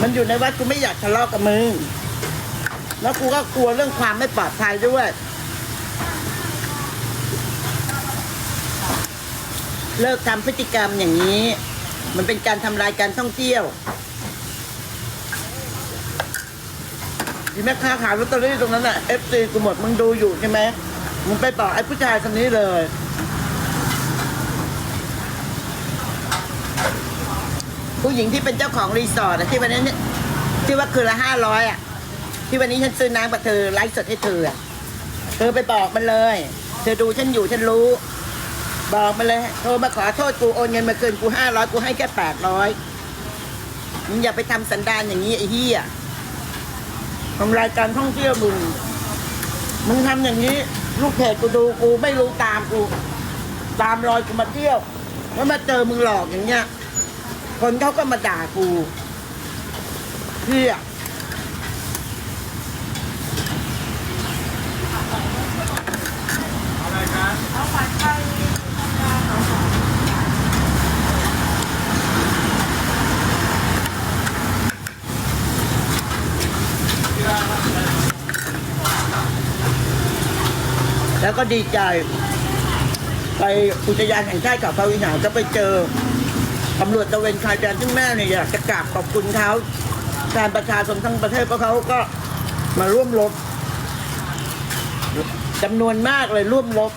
มันอยู่ในวัดกูไม่อยากทะเลาะกับมึง แล้วกูก็กลัวเรื่องความไม่ปลอดภัยด้วย เลิกทำพฤติกรรมอย่างนี้ มันเป็นการทำลายการท่องเที่ยวที่แม่ค้าขายลอตเตอรี่ตรงนั้นน่ะเอฟซีกูหมดมึงดูอยู่ใช่ไหมมึงไปบอกไอ้ผู้ชายคนนี้เลย ผู้หญิงที่เป็นเจ้าของรีสอร์ทอะที่วันนั้นเนี่ยที่ว่าคืนละห้าร้อยอะ ที่วันนี้ฉันซื้อน้ำกับเธอไลฟ์สดให้เธออะเธอไปบอกมันเลย เธอดูฉันอยู่ฉันรู้ บอกมันเลยโทรมาขอโทษกูโอนเงินมาเกินกูห้าร้อยกูให้แค่แปดร้อยมึงอย่าไปทำสันดานอย่างนี้ไอ้เหี้ยทำรายการท่องเที่ยวมึงมึงทำอย่างนี้ ลูกเพจกูดูกูไม่รู้ตามกู ตามรอยกูมาเที่ยวแล้วมาเจอมึงหลอกอย่างเงี้ย คนเขาก็มาด่ากูเพี่อแล้วก็ดีใจ ไปอุทยานแห่งชาติกับพระวิหารก็ไปเจอ ตำรวจตะเวนชายแดนซึ่งแม่เนี่ยอยากจะกราบขอบคุณเขาแทนประชาชนทั้งประเทศเพราะเขาก็มาร่วมรบจำนวนมากเลยร่วมรบ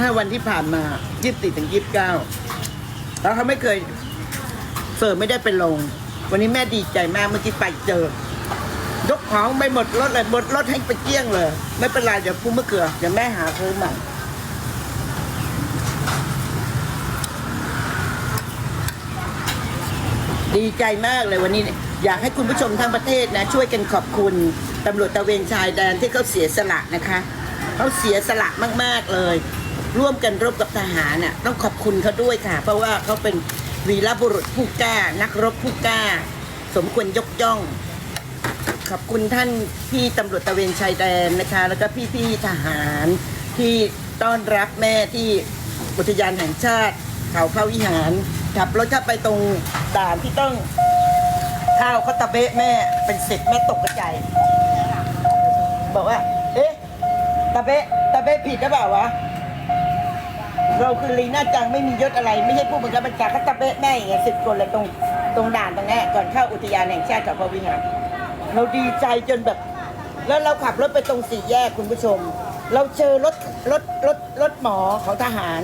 ห้าวันที่ผ่านมายี่สิบถึงยี่สิบเก้าแล้วเขาไม่เคยเสิร์ฟไม่ได้เป็นลง วันนี้แม่ดีใจมากเมื่อกี้ไปเจอยกของไม่หมดรถเลยหมดรถให้ไปเกี้ยงเลย ไม่เป็นไรเดี๋ยวพูมะเขือเดี๋ยวแม่หาซื้อใหม่ ดีใจมากเลยวันนี้อยากให้คุณผู้ชมทั้งประเทศนะ ช่วยกันขอบคุณตำรวจตะเวนชายแดนที่เขาเสียสละนะคะเขาเสียสละมากๆเลย ร่วมกันรบกับทหารน่ะต้องขอบคุณเขาด้วยค่ะ เพราะว่าเขาเป็นวีรบุรุษผู้กล้า นักรบผู้กล้า สมควรยกย่อง ขอบคุณท่านพี่ตำรวจตะเวนชายแดนนะคะ แล้วก็พี่พี่ๆทหารที่ต้อนรับแม่ที่อุทยานแห่งชาติเขาเข้าวิหาร ขับรถเข้าไปตรงด่านที่ต้องข้าวเขาตะเบะแม่เป็นสิบแม่ตกกระจายบอกว่า เอ๊ะตะเบะตะเบะผิดหรือเปล่าวะเราคือลีน่าจังไม่มียศอะไร ไม่ใช่ผู้บังคับบัญชาเขาตะเบะแม่อย่างเงี้ยสิบคนเลยตรงตรงด่านตรงนี้ก่อนเข้าอุทยานแห่งชาติเขาเข้าวิหารเราดีใจจนแบบ แล้วเราขับรถไปตรงสี่แยกคุณผู้ชม เราเจอรถรถรถรถหมอของทหาร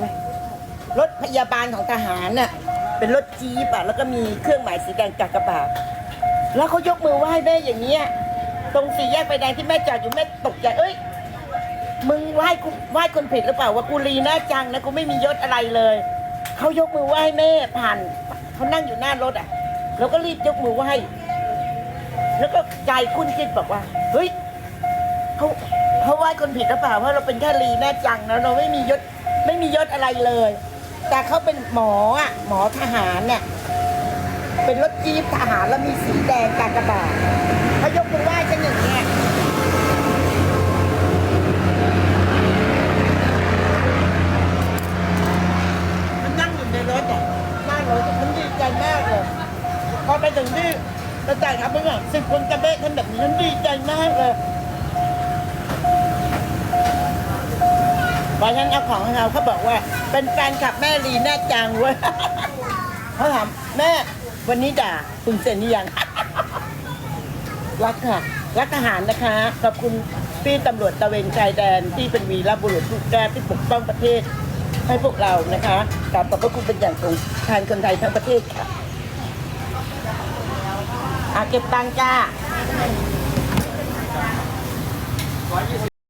รถพยาบาลของทหารน่ะ เป็นรถจี๊ปอะแล้วก็มีเครื่องหมายสีแดงกากบาทแล้วเขายกมือไหว้แม่อย่างเงี้ย ตรงสี่แยกไฟแดงที่แม่จอดอยู่แม่ตกใจเอ้ยมึงไหว้กูไหว้คนผิดหรือเปล่าว่ากูลีน่าจังนะกูไม่มียศอะไรเลยเขายกมือไหว้แม่ผ่านเขานั่งอยู่หน้ารถอะเราก็รีบยกมือไหว้แล้วก็ใจคุ้นคิดบอกว่าเฮ้ยเขาเขาไหว้คนผิดหรือเปล่าเพราะเราเป็นแค่ลีแม่จังนะเราไม่มียศไม่มียศอะไรเลย แต่เขาเป็นหมออะหมอทหารเนี่ยเป็นรถจี๊ปทหารแล้วมีสีแดงกากบาทเขายกมือไหว้ฉันอย่างเงี้ยมันนั่งอยู่ในรถอะนั่งรถมันดีใจมากเลยพอไปถึงที่กระจายครับเมื่อสิบคนกระเบะทำแบบนี้ฉันดีใจมากเลย อฉันเอาของเขาเขาบอกว่า เป็นแฟนคลับแม่ลีน่าจังเว้ยเขาถามแม่วันนี้ด่าคุณเซนนี่ยัง รักค่ะ รักทหารนะคะ ขอบคุณพี่ตำรวจตะเวนชายแดนที่เป็นวีรบุรุษผู้กล้าที่ปกป้องประเทศ ให้พวกเรานะคะกราบขอบพระคุณเป็นอย่างสูงแทนคนไทยทั้งประเทศค่ะอาเก็บตังค์จ้า